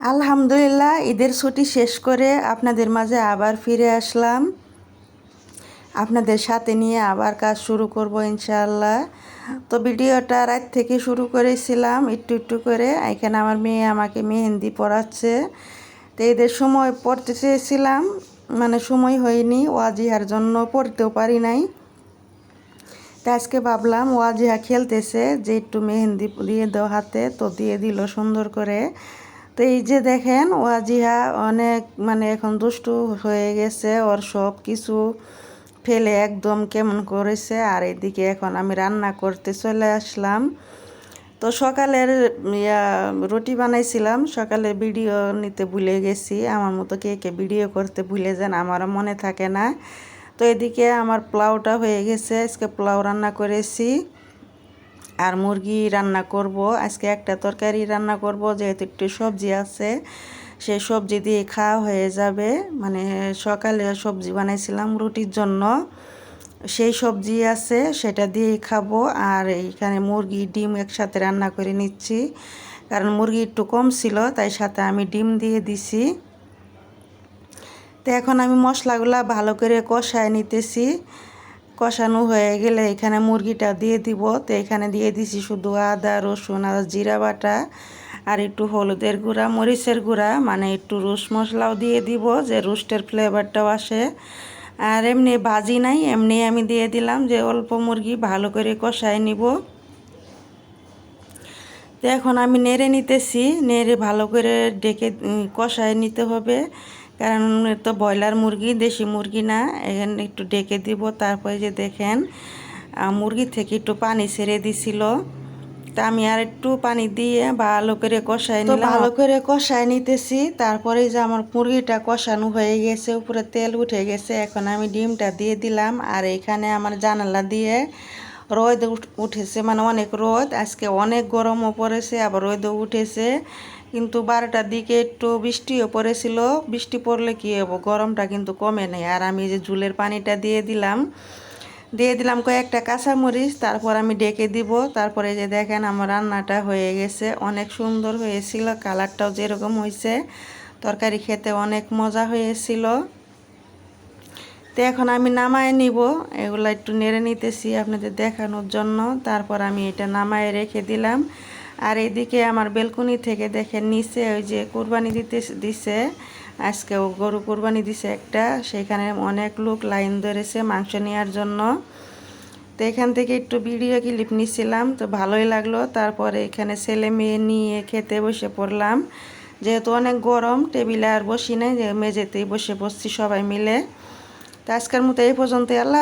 আলহামদুলিল্লাহ, ঈদের ছুটি শেষ করে আপনাদের মাঝে আবার ফিরে আসলাম। আপনাদের সাথে নিয়ে আবার কাজ শুরু করব ইনশাআল্লাহ। তো ভিডিওটা রাত থেকে শুরু করেছিলাম একটু একটু করে। এখানে আমার মেয়ে আমাকে মেহেন্দি পড়াচ্ছে। তো ঈদের সময় পড়তে চেয়েছিলাম মানে সময় হয়নি, ওয়াজিহার জন্য পড়তেও পারি নাই। তো আজকে ভাবলাম ওয়াজিহা খেলতেছে, যে একটু মেহেন্দি দিয়ে দাও হাতে, তো দিয়ে দিল সুন্দর করে। তো এই যে দেখেন ওয়াজিহা অনেক মানে এখন দুষ্টু হয়ে গেছে, ওর সব কিছু ফেলে একদম কেমন করেছে। আর এদিকে এখন আমি রান্না করতে চলে আসলাম। তো সকালের, ইয়া, রুটি বানাইছিলাম, সকালে ভিডিও নিতে ভুলে গেছি। আমার মতো কে কে ভিডিও করতে ভুলে যান, আমারও মনে থাকে না। তো এদিকে আমার পোলাওটা হয়ে গেছে, আজকে পোলাও রান্না করেছি। আর মুরগি রান্না করব। আজকে একটা তরকারি রান্না করব, যেহেতু একটু সবজি আছে। সেই সবজি দিয়ে খাওয়া হয়ে যাবে। মানে সকালে সবজি বানাইছিলাম রুটির জন্য। সেই সবজি আছে, সেটা দিয়ে খাব। আর এইখানে মুরগি ডিম একসাথে রান্না করে নিচ্ছি। কারণ মুরগি একটু কম ছিল, তাই সাথে আমি ডিম দিয়ে দিছি। তো এখন আমি মশলাগুলা ভালো করে কষায় নিতেছি। কষানো হয়ে গেলে এখানে মুরগিটা দিয়ে দিব। তো এখানে দিয়ে দিছি শুধু আদা, রসুন আর জিরা বাটা আর একটু হলুদের গুঁড়া, মরিচের গুঁড়া। মানে একটু রুস মশলাও দিয়ে দিব যে রুস্টের ফ্লেভারটাও আসে। আর এমনি ভাজি নাই, এমনি আমি দিয়ে দিলাম যে অল্প মুরগি ভালো করে কষায় নিব। তো এখন আমি নেড়ে নিতেছি, নেড়ে ভালো করে ডেকে কষায় নিতে হবে। কারণ তো ব্রয়লার মুরগি দেশি মুরগি না এখানে একটু ডেকে দিব। তারপরে যে দেখেন মুরগি থেকে একটু পানি ছেড়ে দিছিল। তা আমি আর একটু পানি দিয়ে ভালো করে কষাই নিলাম। ভালো করে কষাই নিতেছি। তারপরে যে আমার মুরগিটা কষানো হয়ে গেছে উপরে তেল উঠে গেছে এখন আমি ডিমটা দিয়ে দিলাম। আর এখানে আমার জানালা দিয়ে রোদ উঠেছে মানে অনেক রোদ। আজকে অনেক গরমও পড়েছে আবার রোদও উঠেছে। কিন্তু বারোটার দিকে একটু বৃষ্টিও পড়েছিল। বৃষ্টি পড়লে কী হব? গরমটা কিন্তু কমে নেই। আর আমি যে ঝুলের পানিটা দিয়ে দিলাম দিয়ে দিলাম কয়েকটা কাঁচামরিচ, তারপর আমি ডেকে দিব। তারপরে যে দেখেন আমার রান্নাটা হয়ে গেছে। অনেক সুন্দর হয়েছিল, কালারটাও যেরকম হয়েছে তরকারি খেতে অনেক মজা হয়েছিল। তো এখন আমি নামায় নিব। এগুলো একটু নেড়ে নিতেছি আপনাদের দেখানোর জন্য। তারপর আমি এটা নামায় রেখে দিলাম। আর এদিকে আমার বেলকুনি থেকে দেখেন নিচে ওই যে কোরবানি দিতে দিছে, আজকে ও গরু কোরবানি দিছে একটা, সেখানে অনেক লোক লাইন ধরেছে মাংস নেওয়ার জন্য। তো এখান থেকে একটু ভিডিও ক্লিপ নিছিলাম, তো ভালোই লাগল। তারপরে এখানে ছেলে মেয়ে নিয়ে খেতে বসে পড়লাম। যেহেতু অনেক গরম, টেবিলে আর বসি নাই, যে মেঝেতেই বসে বসছি সবাই মিলে। তো আজকের মতো এই পর্যন্ত আল্লাহ